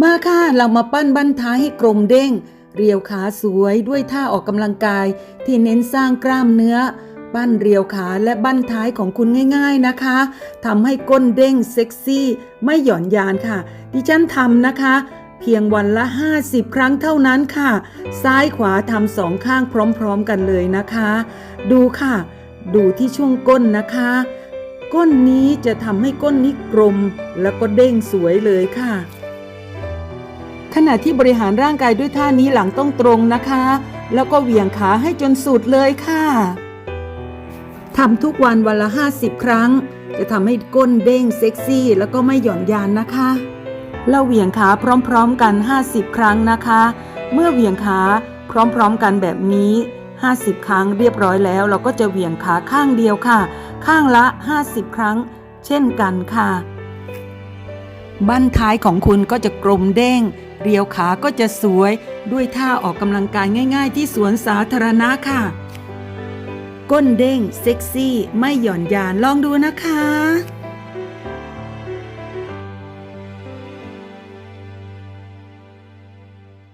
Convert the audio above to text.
มาค่ะ เรามาปั้นบั้นท้ายให้กลมเด้ง เรียวขาสวยด้วยท่าออกกำลังกาย ที่เน้นสร้างกล้ามเนื้อ ปั้นเรียวขาและบั้นท้ายของคุณง่ายๆนะคะทำให้ก้นเด้งเซ็กซี่ ไม่หย่อนยานค่ะ ดิฉันทำนะคะ เพียงวันละ 50 ครั้งเท่านั้นค่ะ ซ้ายขวาทำสองข้างพร้อมๆกันเลยนะคะ ดูค่ะ ดูที่ช่วงก้นนะคะ ก้นนี้จะทำให้ก้นนี้กลม แล้วก็เด้งสวยเลยค่ะ ขณะที่บริหารร่างกายด้วยท่านี้หลังต้องตรงนะคะ แล้วก็เหวี่ยงขาให้จนสุดเลยค่ะทำทุกวันวันละ 50 ครั้ง จะทำให้ก้นเด้งเซ็กซี่ แล้วก็ไม่หย่อนยานนะคะเราเหวี่ยงขาพร้อมๆกัน 50 ครั้งนะคะ เมื่อเหวี่ยงขาพร้อมๆกันแบบนี้ 50 ครั้งเรียบร้อยแล้ว เราก็จะเหวี่ยงขาข้างเดียวค่ะ ข้างละ 50 ครั้ง เช่นกันค่ะ บั้นท้ายของคุณก็จะกลมเด้ง เรียวขาก็จะสวย ด้วยท่าออกกำลังกายง่าย ๆ ที่สวนสาธารณะค่ะ ก้นเด้ง เซ็กซี่ ไม่หย่อนยานลองดูนะคะ